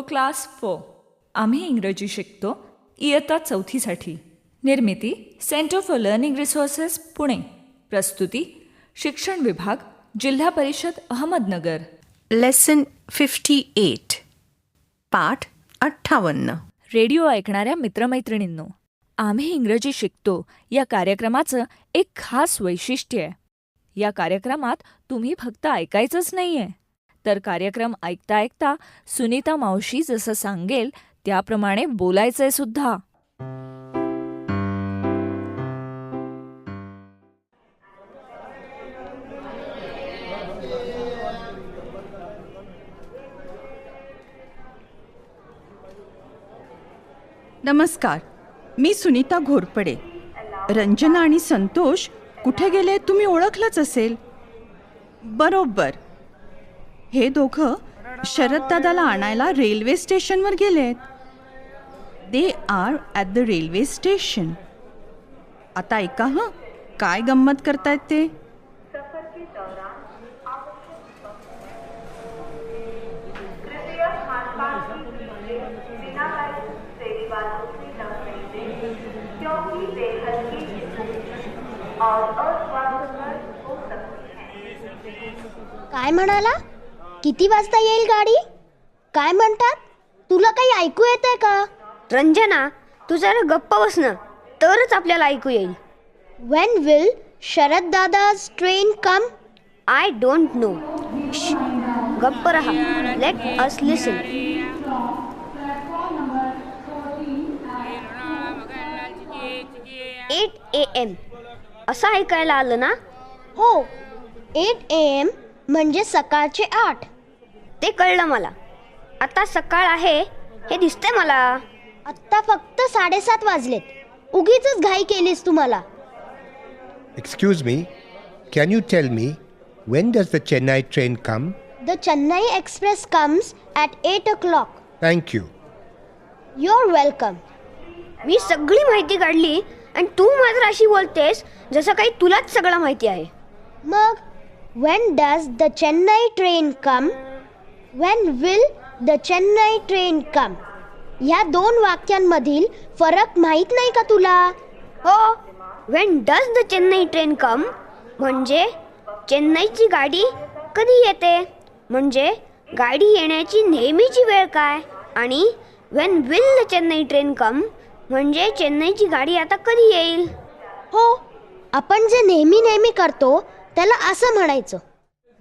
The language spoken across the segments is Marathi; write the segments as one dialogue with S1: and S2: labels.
S1: For class four. आम्ही इंग्रजी शिकतो इयत्ता चौथीसाठी. निर्मिती centre for learning resources Pune. प्रस्तुती शिक्षण विभाग जिल्हा परिषद अहमदनगर.
S2: लेसन फिफ्टी एट पाठ अठ्ठावन्न.
S1: रेडिओ ऐकणाऱ्या मित्रमैत्रिणींनो आम्ही इंग्रजी शिकतो. या कार्यक्रमाचं एक खास वैशिष्ट्य आहे. या कार्यक्रमात तुम्ही फक्त ऐकायचंच नाहीये. तर कार्यक्रम ऐकता ऐकता सुनीता मावशी जसं सांगेल त्याप्रमाणे बोलायचंय सुद्धा.
S3: नमस्कार मी सुनीता घोरपडे. रंजना आणि संतोष कुठे गेले? तुम्ही ओळखलंच असेल. बरोबर. हे दोघं शरददादाला आणायला रेल्वे स्टेशनवर गेलेत they are at the railway station आता ऐका हं? काय गंमत करतायत ते?
S4: काय म्हणाला? किती वाजता येईल गाडी? काय म्हणतात? तुला काही ऐकू येतंय का?
S5: रंजना तू जरा गप्प बस ना. तरच आपल्याला ऐकू येईल.
S4: When will Sharad Dada's train come
S5: I don't know गप्प रहा. Let us listen eight A M असं ऐकायला आलं ना?
S4: हो एट ए एम म्हणजे सकाळचे आठ.
S5: ते कळलं मला. आता सकाळ आहे हे दिसतंय मला.
S4: आत्ता फक्त साडेसात वाजलेत. उगीच घाई केलीस तुम्हाला
S6: Excuse me, can you tell me when does the Chennai train come?
S4: The Chennai express comes at eight o'clock
S6: Thank you.
S4: Your welcome
S5: मी सगळी माहिती काढली आणि तू मात्र अशी बोलतेस जसं काही तुलाच सगळं माहिती आहे.
S4: मग when does the Chennai train come when will the Chennai train come ह्या दोन वाक्यांमधील फरक माहीत नाही का तुला?
S5: हो. When does the Chennai train come म्हणजे चेन्नईची गाडी कधी येते? म्हणजे गाडी येण्याची नेहमीची वेळ काय? आणि when will the Chennai train come म्हणजे चेन्नईची गाडी आता कधी येईल?
S4: हो. आपण जे नेहमी नेहमी करतो त्याला असं म्हणायचं.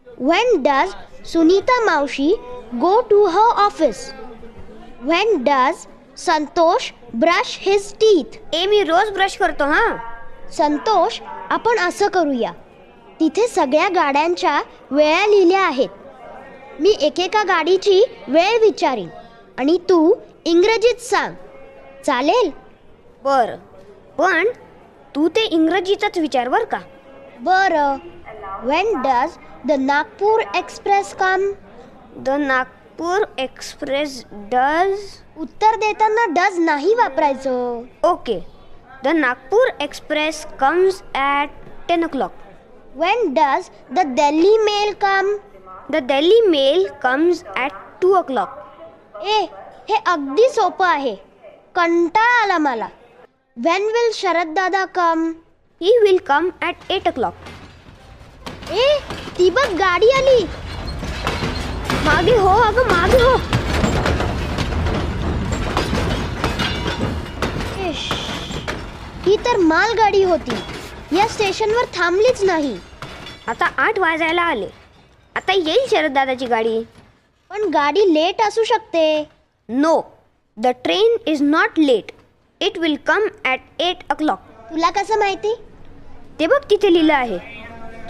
S4: When does Sunita mavshi go to her office when does Santosh brush his teeth
S5: ए मी रोज ब्रश करतो हां?
S4: संतोष आपण असं करूया. तिथे सगळ्या गाड्यांच्या वेळा लिहिल्या आहेत. मी एकेका गाडीची वेळ विचारीन आणि तू इंग्रजीत सांग. चालेल?
S5: बरं. पण तू ते इंग्रजीतच विचार बर का?
S4: बरं. When does the Nagpur express come
S5: the Nagpur express does
S4: उत्तर देताना डज नाही वापरायचं
S5: okay the Nagpur express comes at ten o'clock
S4: when does the Delhi mail come
S5: the Delhi mail comes at two o'clock
S4: ए हे अगदी सोपं आहे. कंटाळा आला मला. When will Sharad Dada come
S5: he will come at eight o'clock
S4: ती बघ गाडी आली.
S5: मागे हो अगं मागे हो.
S4: ही तर मालगाडी होती. या स्टेशनवर थांबलीच नाही.
S5: आता आठ वाजायला आले. आता येईल शरद दादाची गाडी.
S4: पण गाडी लेट असू शकते.
S5: No the train is not late it will come at eight o'clock
S4: तुला कसं माहिती?
S5: ते बघ तिथे लिहिलं आहे.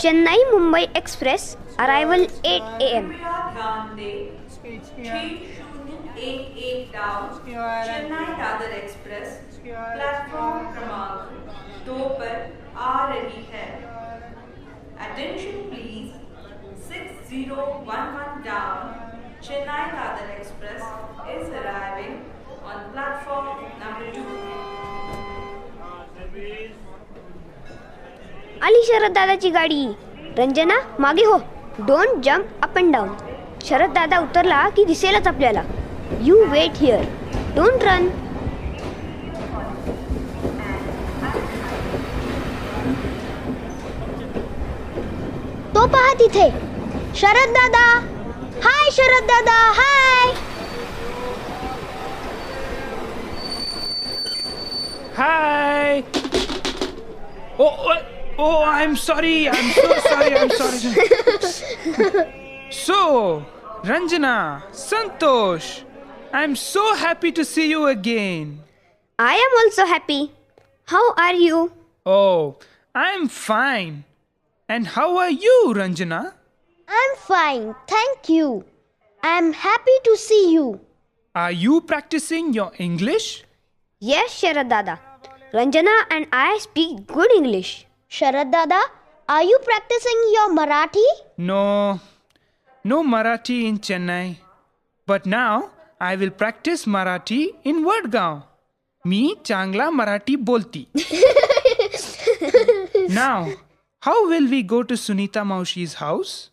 S5: Chennai Mumbai express arrival eight A M
S7: Chennai Dadar express platform क्रमांक दो पर आ रही है is arriving.
S5: आली शरद दादाची गाडी. रंजना मागे हो. Don't jump up and down Sharad Dada उतरला की दिसेलच आपल्याला. You wait here don't run
S4: तो पहा तिथे. Sharad Dada. Hi Sharad Dada. Hi
S8: hi oh, oh, Oh, I'm sorry. I'm so sorry. I'm sorry. So, Ranjana, Santosh, I'm so happy to see you again.
S5: I am also happy. How are you?
S8: Oh, I'm fine. And how are you, Ranjana?
S4: I'm fine, thank you. I'm happy to see you.
S8: Are you practicing your English?
S5: Yes, Sharad Dada. Ranjana and I speak good English.
S4: Sharad Dada, are you practicing your Marathi?
S8: No, no Marathi in Chennai. But now I will practice Marathi in Wordgaon. Me Changla Marathi Bolti. now, how will we go to Sunita Maushi's house?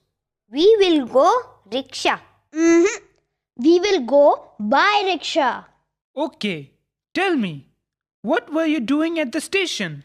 S5: We will go rickshaw.
S4: Mm-hmm. We will go by rickshaw.
S8: Okay, tell me, what were you doing at the station?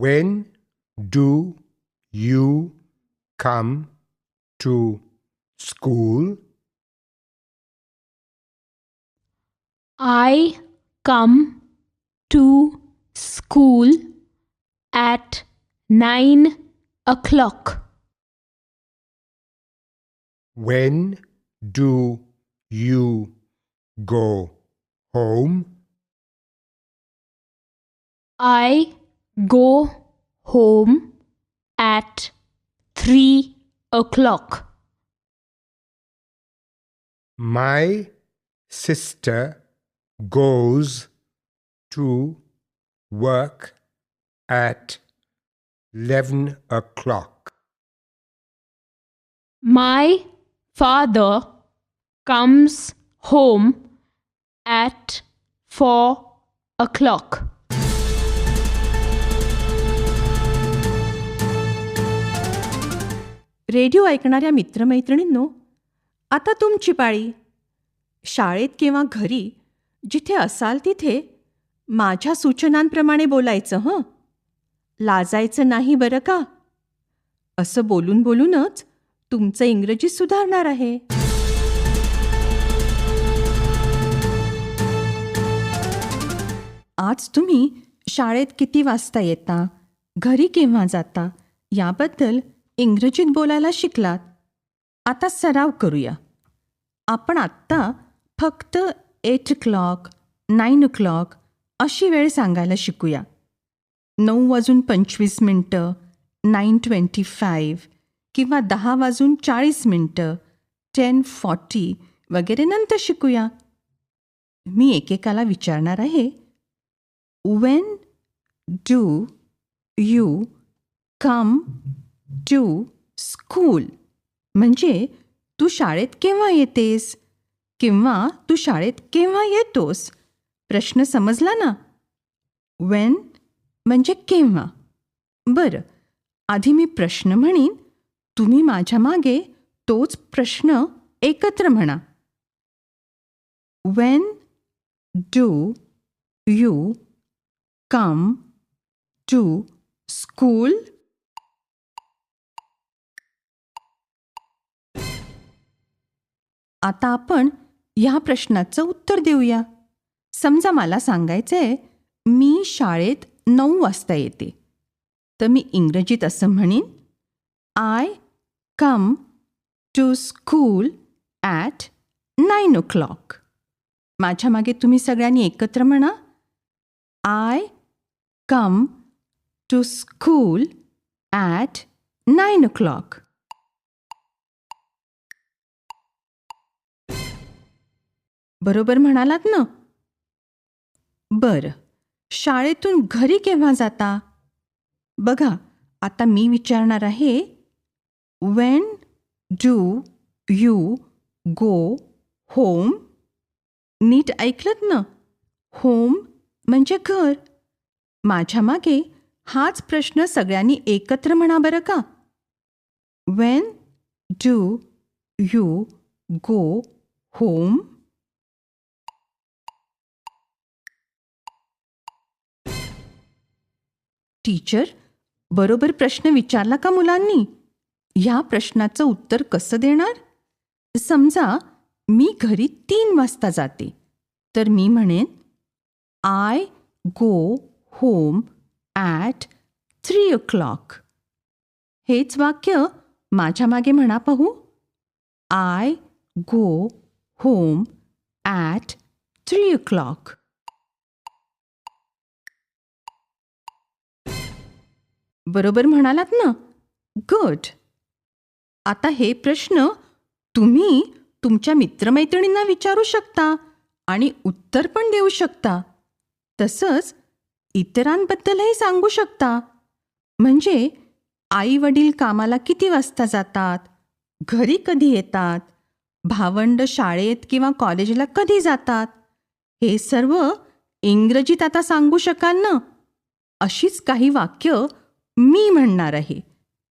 S6: When do you come to school?
S9: I come to school at nine o'clock.
S6: When do you go home?
S9: I go home at three o'clock.
S6: My sister goes to work at 11 o'clock.
S9: My father comes home at four o'clock.
S3: Radio ऐकणाऱ्या मित्रमैत्रिणींनो आता तुमची पाळी. शाळेत किंवा घरी जिथे असाल तिथे माझ्या सूचनांप्रमाणे बोलायचं हं? लाजायचं नाही बरं का? असं बोलून बोलूनच तुमचं इंग्रजी सुधारणार आहे. आज तुम्ही शाळेत किती वाजता येता? घरी केव्हा जाता? याबद्दल इंग्रजीत बोलायला शिकलात. आता सराव करूया. आपण आत्ता फक्त eight o'clock nine o'clock अशी वेळ सांगायला शिकूया. नऊ वाजून पंचवीस मिनटं नाईन ट्वेंटी फाईव्ह किंवा दहा वाजून चाळीस मिनटं टेन फॉर्टी वगैरे नंतर शिकूया. मी एकेकाला विचारणार आहे when do you come to school म्हणजे तू शाळेत केव्हा येतेस? किंवा तू शाळेत केव्हा येतोस? प्रश्न समजला ना? वेन म्हणजे केव्हा? बरं आधी मी प्रश्न म्हणीन तुम्ही माझ्या मागे तोच प्रश्न एकत्र म्हणा. When do you come to school आता आपण ह्या प्रश्नाचं उत्तर देऊया. समजा मला सांगायचंय मी शाळेत नऊ वाजता येते. तर मी इंग्रजीत असं म्हणेन I come to school at nine o'clock. माझ्या मागे तुम्ही सगळ्यांनी एकत्र म्हणा I come to school at nine o'clock. बरोबर म्हणालात ना? बरं. शाळेतून घरी केव्हा जाता? बघा आता मी विचारणार आहे when do you go home नीट ऐकलत ना? होम म्हणजे घर. माझ्या मागे हाच प्रश्न सगळ्यांनी एकत्र म्हणा बरं का? When do you go home teacher बरोबर प्रश्न विचारला का मुलांनी? ह्या प्रश्नाचं उत्तर कसं देणार? समजा मी घरी तीन वाजता जाते. तर मी म्हणेन I go home at three o'clock हेच वाक्य माझ्या मागे म्हणा पाहू. I go home at three o'clock बरोबर म्हणालात ना? गुड आता हे प्रश्न तुम्ही तुमच्या मित्रमैत्रिणींना विचारू शकता आणि उत्तर पण देऊ शकता. तसंच इतरांबद्दलही सांगू शकता. म्हणजे आई वडील कामाला किती वाजता जातात? घरी कधी येतात? भावंड शाळेत किंवा कॉलेजला कधी जातात? हे सर्व इंग्रजीत आता सांगू शकाल ना? अशीच काही वाक्य मी म्हणणार आहे.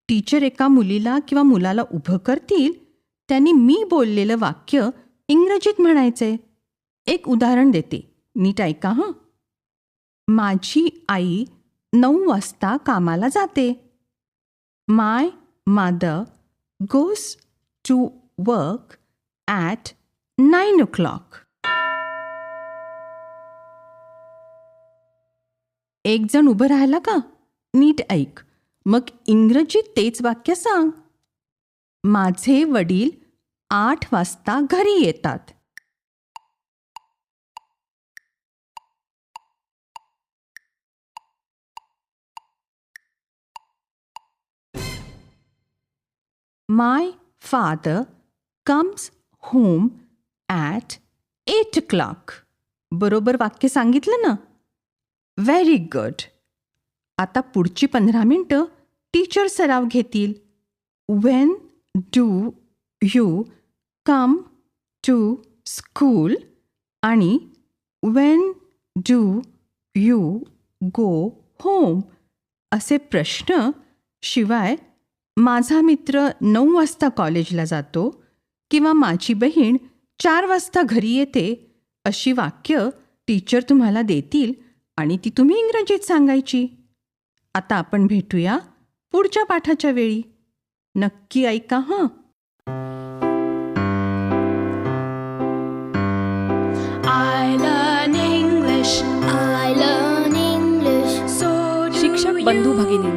S3: टीचर एका मुलीला किंवा मुलाला उभं करतील त्यांनी मी बोललेलं वाक्य इंग्रजीत म्हणायचे एक उदाहरण देते. नीट ऐका हां. माझी आई नऊ वाजता कामाला जाते. My mother goes to work at nine o'clock एक जण उभं राहिला का? नीट ऐक. मग इंग्रजीत तेच वाक्य सांग. माझे वडील आठ वाजता घरी येतात. My father comes home at eight o'clock बरोबर वाक्य सांगितलं ना? व्हेरी गुड आता पुढची पंधरा मिनटं टीचर सराव घेतील. When do you come to school आणि when do you go home असे प्रश्न शिवाय माझा मित्र नऊ वाजता कॉलेजला जातो किंवा माझी बहीण चार वाजता घरी येते अशी वाक्य टीचर तुम्हाला देतील आणि ती तुम्ही इंग्रजीत सांगायची. आता आपण भेटूया पुढच्या पाठाच्या वेळी. नक्की ऐका हां.
S1: शिक्षक. बंधू भगिनी.